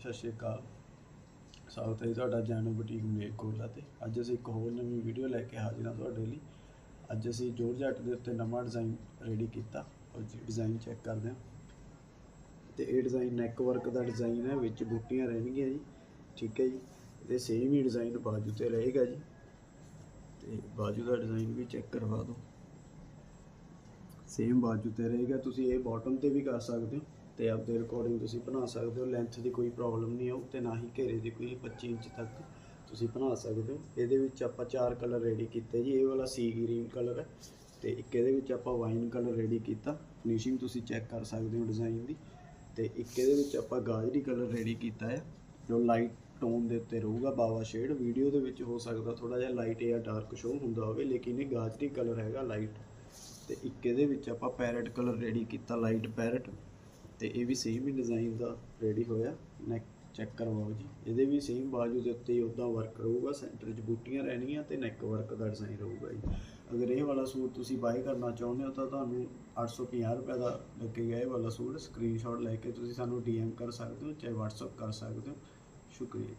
ਸਤਿ ਸ਼੍ਰੀ ਅਕਾਲ। ਸਵਾਗਤ ਹੈ ਜੀ ਤੁਹਾਡਾ ਜੈਨੋ ਬੁਟੀਕ ਮਲੇਰਕੋਟਲਾ ਤੇ ਅੱਜ ਅਸੀਂ ਇੱਕ ਹੋਰ ਨਵੀਂ ਵੀਡੀਓ ਲੈ ਕੇ ਹਾਜ਼ਰ ਹਾਂ ਤੁਹਾਡੇ ਲਈ। ਅੱਜ ਅਸੀਂ ਜੋਰਜੱਟ ਦੇ ਉੱਤੇ ਨਵਾਂ ਡਿਜ਼ਾਈਨ ਰੈਡੀ ਕੀਤਾ, ਉਹ ਜੀ ਡਿਜ਼ਾਈਨ ਚੈੱਕ ਕਰਦੇ ਹਾਂ। ਤੇ ਇਹ ਡਿਜ਼ਾਈਨ ਨੈਕ ਵਰਕ ਦਾ ਡਿਜ਼ਾਈਨ ਹੈ, ਵਿੱਚ ਬੂਟੀਆਂ ਰਹਿਣਗੀਆਂ ਜੀ, ਠੀਕ ਹੈ ਜੀ। ਇਹਦੇ ਸੇਮ ਹੀ ਡਿਜ਼ਾਈਨ ਬਾਜੂ ਤੇ ਰਹੇਗਾ ਜੀ। ਤੇ ਬਾਜੂ ਦਾ ਡਿਜ਼ਾਈਨ ਵੀ ਚੈੱਕ ਕਰਵਾ ਦਿਓ। ਸੇਮ ਬਾਜੂ ਤੇ ਰਹੇਗਾ, ਤੁਸੀਂ ਇਹ ਬਾਟਮ ਤੇ ਵੀ ਕਰ ਸਕਦੇ ਹੋ ਤੇ ਆਪਦੇ ਅਕੋਰਡਿੰਗ ਤੁਸੀਂ ਬਣਾ ਸਕਦੇ ਹੋ ਲੈਂਥ ਦੀ ਕੋਈ ਪ੍ਰੋਬਲਮ ਨਹੀਂ ਆਊ ਤੇ ਨਾ ਹੀ ਘੇਰੇ ਦੀ ਕੋਈ 25 ਇੰਚ ਤੱਕ ਤੁਸੀਂ ਬਣਾ ਸਕਦੇ ਹੋ। ਇਹਦੇ ਵਿੱਚ ਆਪਾਂ ਚਾਰ ਕਲਰ ਰੈਡੀ ਕੀਤੇ ਜੀ, ਇਹ ਵਾਲਾ ਸੀ ਗ੍ਰੀਨ ਕਲਰ ਹੈ ਤੇ ਇੱਕ ਇਹਦੇ ਵਿੱਚ ਆਪਾਂ ਵਾਈਨ ਕਲਰ ਰੈਡੀ ਕੀਤਾ ਫਿਨਿਸ਼ਿੰਗ ਤੁਸੀਂ ਚੈੱਕ ਕਰ ਸਕਦੇ ਹੋ ਡਿਜ਼ਾਈਨ ਦੀ ਤੇ ਇੱਕ ਇਹਦੇ ਵਿੱਚ ਆਪਾਂ ਗਾਜਰੀ ਕਲਰ ਰੈਡੀ ਕੀਤਾ ਹੈ, ਜੋ ਲਾਈਟ ਟੋਨ ਦੇ ਉੱਤੇ ਰਹੂਗਾ, ਬਾਵਾ ਸ਼ੇਡ ਵੀਡੀਓ ਦੇ ਵਿੱਚ ਹੋ ਸਕਦਾ ਥੋੜਾ ਜਿਹਾ ਲਾਈਟ ਜਾਂ ਡਾਰਕ ਸ਼ੋ ਹੁੰਦਾ ਹੋਵੇ, ਲੇਕਿਨ ਇਹ ਗਾਜਰੀ ਕਲਰ ਹੈਗਾ ਲਾਈਟ ਤੇ ਇੱਕ ਇਹਦੇ ਵਿੱਚ ਆਪਾਂ ਪੈਰਟ ਕਲਰ ਰੈਡੀ ਕੀਤਾ ਲਾਈਟ ਪੈਰਟ ਤੇ ਇਹ ਵੀ ਸੇਮ ਹੀ ਡਿਜ਼ਾਈਨ ਦਾ ਰੈਡੀ ਹੋਇਆ। ਨੈਕ ਚੈੱਕ ਕਰਵਾਓ ਜੀ। ਇਹਦੇ ਵੀ ਸੇਮ ਬਾਜੂ ਦੇ ਉੱਤੇ ਹੀ ਉਦਾਂ ਵਰਕ ਰਹੂਗਾ ਸੈਂਟਰ 'ਚ ਬੂਟੀਆਂ ਰਹਿਣਗੀਆਂ ਤੇ ਨੈਕ ਵਰਕ ਦਾ ਡਿਜ਼ਾਈਨ ਰਹੂਗਾ ਜੀ। ਅਗਰ ਇਹ ਵਾਲਾ ਸੂਟ ਤੁਸੀਂ ਬਾਈ ਕਰਨਾ ਚਾਹੁੰਦੇ ਹੋ ਤਾਂ ਤੁਹਾਨੂੰ 850 ਰੁਪਏ ਦਾ ਲੱਗੇਗਾ ਇਹ ਵਾਲਾ ਸੂਟ। ਸਕਰੀਨਸ਼ਾਟ ਲੈ ਕੇ ਤੁਸੀਂ ਸਾਨੂੰ ਡੀਐਮ ਕਰ ਸਕਦੇ ਹੋ, ਚਾਹੇ WhatsApp ਕਰ ਸਕਦੇ ਹੋ। ਸ਼ੁਕਰੀਆ